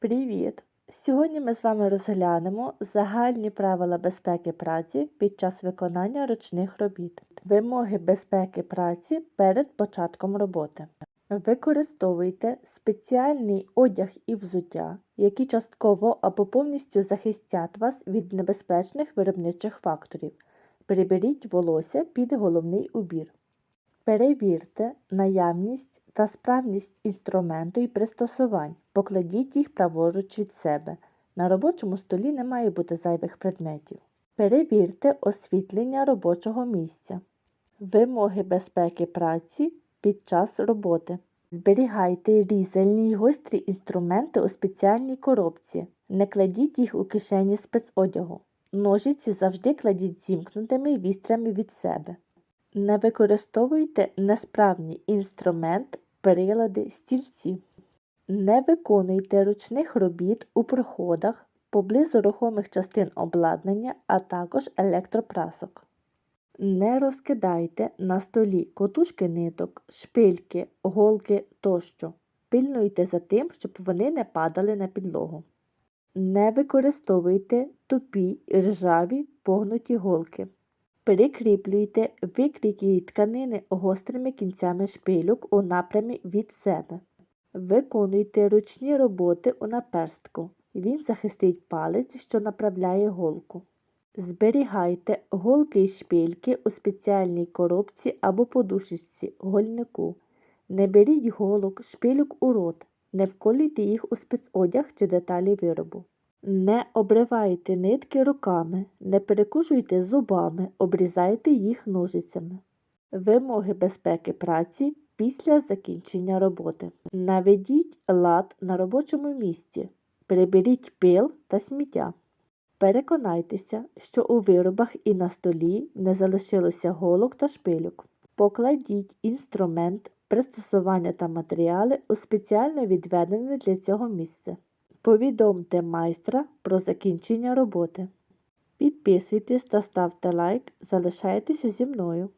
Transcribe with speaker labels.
Speaker 1: Привіт! Сьогодні ми з вами розглянемо загальні правила безпеки праці під час виконання ручних робіт. Вимоги безпеки праці перед початком роботи. Використовуйте спеціальний одяг і взуття, які частково або повністю захистять вас від небезпечних виробничих факторів. Приберіть волосся під головний убір. Перевірте наявність та справність інструменту і пристосувань. Покладіть їх праворуч від себе. На робочому столі не має бути зайвих предметів. Перевірте освітлення робочого місця. Вимоги безпеки праці під час роботи. Зберігайте різальні й гострі інструменти у спеціальній коробці. Не кладіть їх у кишені спецодягу. Ножиці завжди кладіть зімкнутими вістрями від себе. Не використовуйте несправні інструмент, прилади, стільці. Не виконуйте ручних робіт у проходах поблизу рухомих частин обладнання, а також електропрасок. Не розкидайте на столі котушки ниток, шпильки, голки тощо. Пильнуйте за тим, щоб вони не падали на підлогу. Не використовуйте тупі, ржаві, погнуті голки. Прикріплюйте викрійкі тканини гострими кінцями шпильок у напрямі від себе. Виконуйте ручні роботи у наперстку. Він захистить палець, що направляє голку. Зберігайте голки й шпильки у спеціальній коробці або подушечці, гольнику. Не беріть голок, шпильок у рот, не вколюйте їх у спецодяг чи деталі виробу. Не обривайте нитки руками, не перекушуйте зубами, обрізайте їх ножицями. Вимоги безпеки праці після закінчення роботи. Наведіть лад на робочому місці. Приберіть пил та сміття. Переконайтеся, що у виробах і на столі не залишилося голок та шпильок. Покладіть інструмент, пристосування та матеріали у спеціально відведене для цього місце. Повідомте майстра про закінчення роботи. Підписуйтесь та ставте лайк, залишайтеся зі мною.